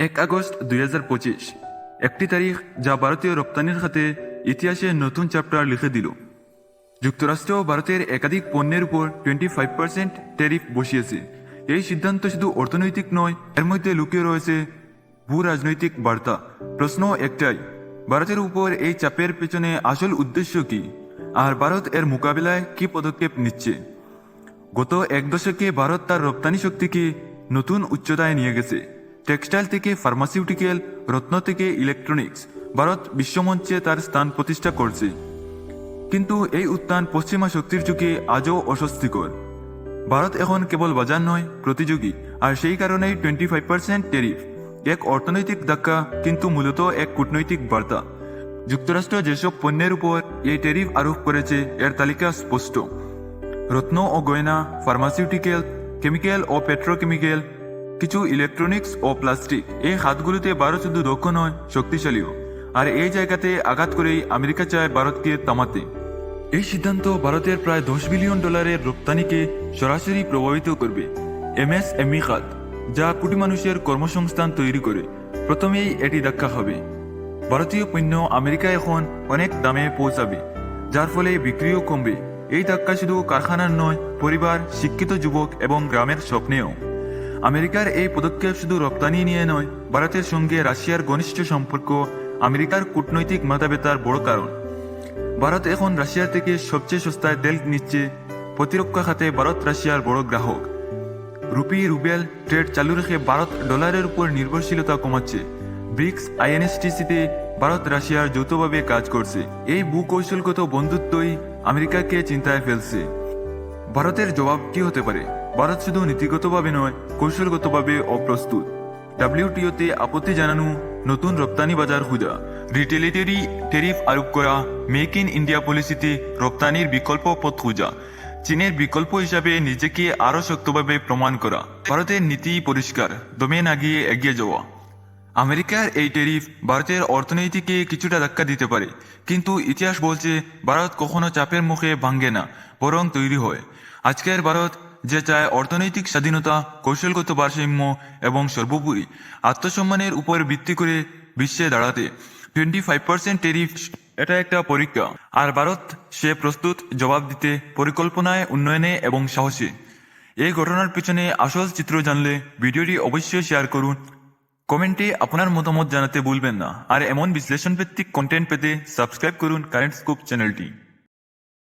এক আগস্ট দু হাজার পঁচিশ, একটি তারিখ যা ভারতীয় রপ্তানির খাতে ইতিহাসে নতুন চ্যাপ্টার লিখে দিল। যুক্তরাষ্ট্র ভারতের একাধিক পণ্যের উপর টোয়েন্টি ফাইভ পার্সেন্ট ট্যারিফ বসিয়েছে এই সিদ্ধান্ত শুধু অর্থনৈতিক নয়, এর মধ্যে লুকিয়ে রয়েছে ভূ রাজনৈতিক বার্তা। প্রশ্ন একটাই, ভারতের উপর এই চাপের পেছনে আসল উদ্দেশ্য কি? আর ভারত এর মোকাবিলায় কি পদক্ষেপ নিচ্ছে? গত এক দশকে ভারত তার রপ্তানি শক্তিকে নতুন উচ্চতায় নিয়ে গেছে। টেক্সটাইল থেকে ফার্মাসিউটিক্যাল, রত্ন থেকে ইলেকট্রনিক্স, ভারত বিশ্বমঞ্চে তার স্থান প্রতিষ্ঠা করছে। কিন্তু এই উত্থান পশ্চিমা শক্তির যুগে আজও অস্বস্তিকর। ভারত এখন কেবল বাজার নয়, প্রতিযোগী, আর সেই কারণেই টোয়েন্টি ফাইভ পার্সেন্ট টেরিফ এক অর্থনৈতিক ধাক্কা, কিন্তু মূলত এক কূটনৈতিক বার্তা। যুক্তরাষ্ট্র যেসব পণ্যের উপর এই টেরিফ আরোপ করেছে, এর তালিকা স্পষ্ট। রত্ন ও গয়না ফার্মাসিউটিক্যাল কেমিক্যাল ও পেট্রোকেমিক্যাল কিছু ইলেকট্রনিক্স ও প্লাস্টিক এই হাতগুলোতে ভারত শুধু দক্ষ নয়, শক্তিশালীও। আর এই জায়গাতে আঘাত করেই আমেরিকা চায় ভারতকে থামাতে। এই সিদ্ধান্ত ভারতের প্রায় দশ বিলিয়ন ডলারের রপ্তানিকে সরাসরি প্রভাবিত করবে। এমএসএমই খাত যা কোটি মানুষের কর্মসংস্থান তৈরি করে। প্রথমেই এটি ধাক্কা হবে। ভারতীয় পণ্য আমেরিকা এখন অনেক দামে পৌঁছাবে, যার ফলে বিক্রিও কমবে। এই ধাক্কা শুধু কারখানার নয়, পরিবার, শিক্ষিত যুবক এবং গ্রামের স্বপ্নেও। আমেরিকার এই পদক্ষেপ শুধু রপ্তানি নিয়ে নয়, ভারতের সঙ্গে রাশিয়ার ঘনিষ্ঠ সম্পর্ক আমেরিকার কূটনৈতিক মাথাব্যথার বড় কারণ। ভারত এখন রাশিয়ার থেকে সবচেয়ে সস্তায় তেল নিচ্ছে প্রতিরক্ষা খাতে ভারত রাশিয়ার বড় গ্রাহক। রুপি রুবেল ট্রেড চালু রেখে ভারত ডলারের উপর নির্ভরশীলতা কমাচ্ছে। ব্রিক্স আইএনএসটিসিতে ভারত রাশিয়ার যৌথভাবে কাজ করছে। এই ভূকৌশলগত বন্ধুত্বই আমেরিকাকে চিন্তায় ফেলছে। ভারতের জবাব কি হতে পারে? ভারত শুধু নীতিগতভাবে নয়, কৌশলগতভাবে অপ্রস্তুত। ডাব্লিউটিওতে আপত্তি জানানো, নতুন রপ্তানি বাজার খুঁজা রিটেলিটারি টেরিফ আরোপ করা, মেক ইন ইন্ডিয়া পলিসিতে রপ্তানির বিকল্প পথ খুঁজা, চীনের বিকল্প হিসাবে নিজেকে আরও শক্তভাবে প্রমাণ করা, ভারতের নীতি পরিষ্কার দমে না গিয়ে এগিয়ে যাওয়া। আমেরিকার এই টেরিফ ভারতের অর্থনীতিকে কিছুটা ধাক্কা দিতে পারে, কিন্তু ইতিহাস বলছে, ভারত কখনো চাপের মুখে ভাঙ্গে না, বরং তৈরি হয়। আজকের ভারত যে চায় অর্থনৈতিক স্বাধীনতা, কৌশলগত ভারসাম্য এবং সর্বোপরি আত্মসম্মানের উপর ভিত্তি করে বিশ্বে দাঁড়াতে টোয়েন্টি ফাইভ পার্সেন্ট টেরিফ এটা একটা পরীক্ষা। আর ভারত সে প্রস্তুত জবাব দিতে, পরিকল্পনায় উন্নয়নে এবং সাহসে। এই ঘটনার পিছনে আসল চিত্র জানলে ভিডিওটি অবশ্যই শেয়ার করুন। কমেন্টে আপনার মতামত জানাতে ভুলবেন না। আর এমন বিশ্লেষণ ভিত্তিক কন্টেন্ট পেতে সাবস্ক্রাইব করুন কারেন্ট স্কুপ চ্যানেলটি